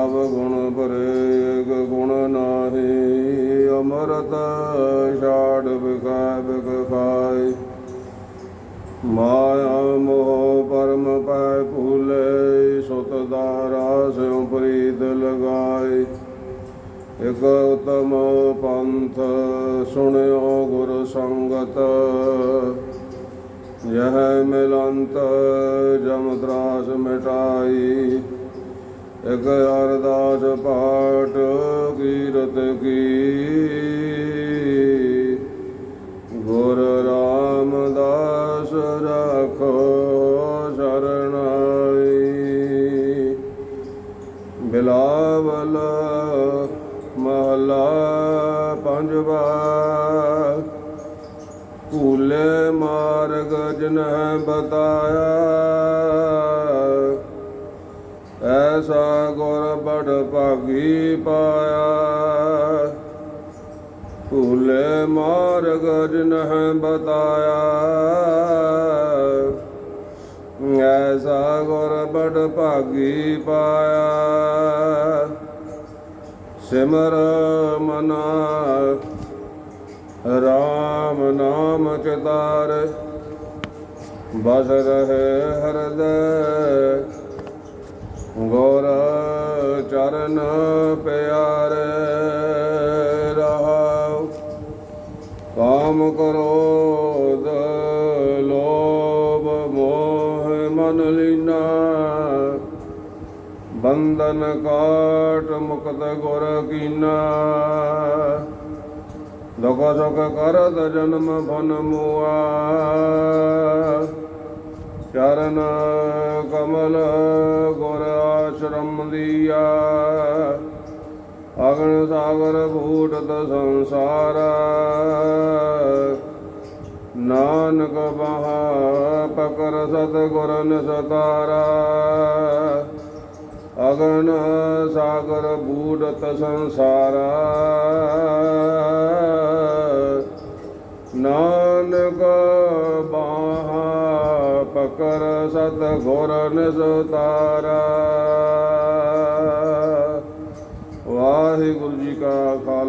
ਸਭ ਗੁਣ ਭਰੇ ਗੁਣ ਨਾਹੀ, ਅਮਰਤ ਛਾੜ ਵਿਖਾਇ ਵਿਖਾਇ। ਮਾਇਆ ਮੋਹ ਪਰਮ ਪੈ ਭੂਲੇ, ਸੁਤ ਦਾਰਾ ਸਿਉ ਪ੍ਰੀਤ ਲਗਾਏ ਇਕ ਉਤਮ ਪੰਥ ਸੁਣਿਓ ਗੁਰ ਸੰਗਤ। ਯਹ ਮਿਲੰਤ ਜਮ ਤਰਾਸ ਮਿਟਾਈ। ਇਕ ਅਰਦਾਸ ਪਾਠ ਕੀਰਤ ਕੀ। ਗੁਰ ਰਾਮਦਾਸ ਰਾਖੋ ਸਰਣਾਈ। ਬਿਲਾਵਲ ਮਹਲਾ ਪੰਜਵਾ। ਭੂਲੇ ਮਾਰਗ ਜਿਨਹਿ ਬਤਾਇਆ। ਐਸਾ ਗੁਰ ਬੜ ਭਾਗੀ ਪਾਇਆ। ਭੂਲੇ ਮਾਰਗ ਜਿਨਹਿ ਬਤਾਇਆ। ਐਸਾ ਗੁਰ ਬੜ ਭਾਗੀ ਪਾਇਆ। ਸਿਮਰ ਮਨਾ ਰਾਮ ਨਾਮ ਚਿਤਾਰ। ਬਸ ਰਹੇ ਹਿਰਦੈ ਗੌਰ ਚਰਨ ਪਿਆਰੇ ਰਹਾਉ। ਕਾਮ ਕ੍ਰੋਧ ਲੋਭ ਮੋਹ ਮਨ ਲੀਨਾ। ਬੰਧਨ ਕਾਟ ਮੁਕਤ ਗੁਰ ਕੀਨਾ। ਦੁਖ ਸੁਖ ਕਰਤ ਜਨਮ ਭਨ ਮੁਆ। ਚਰਨ ਆਸ਼ਰਮ ਦੀਆ ਅਗਨ ਸਾਗਰ ਭੂਟਤ ਸੰਸਾਰ। ਨਾਨਕ ਬਹਾ ਪਕਰ ਸਤ ਗੁਰਨ ਸਤਾਰਾ ਅਗਨ ਸਾਗਰ ਬੂੜਤ ਸੰਸਾਰਾ। ਨਾਨਕ ਬਾਹਾ ਪਕਰ ਸਤ ਗੁਰ ਨਿਸਤਾਰਾ।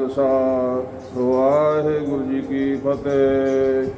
ਵਾਹਿਗੁਰੂ ਵਾਹਿਗੁਰੂ ਜੀ ਕੀ ਫਤਿਹ।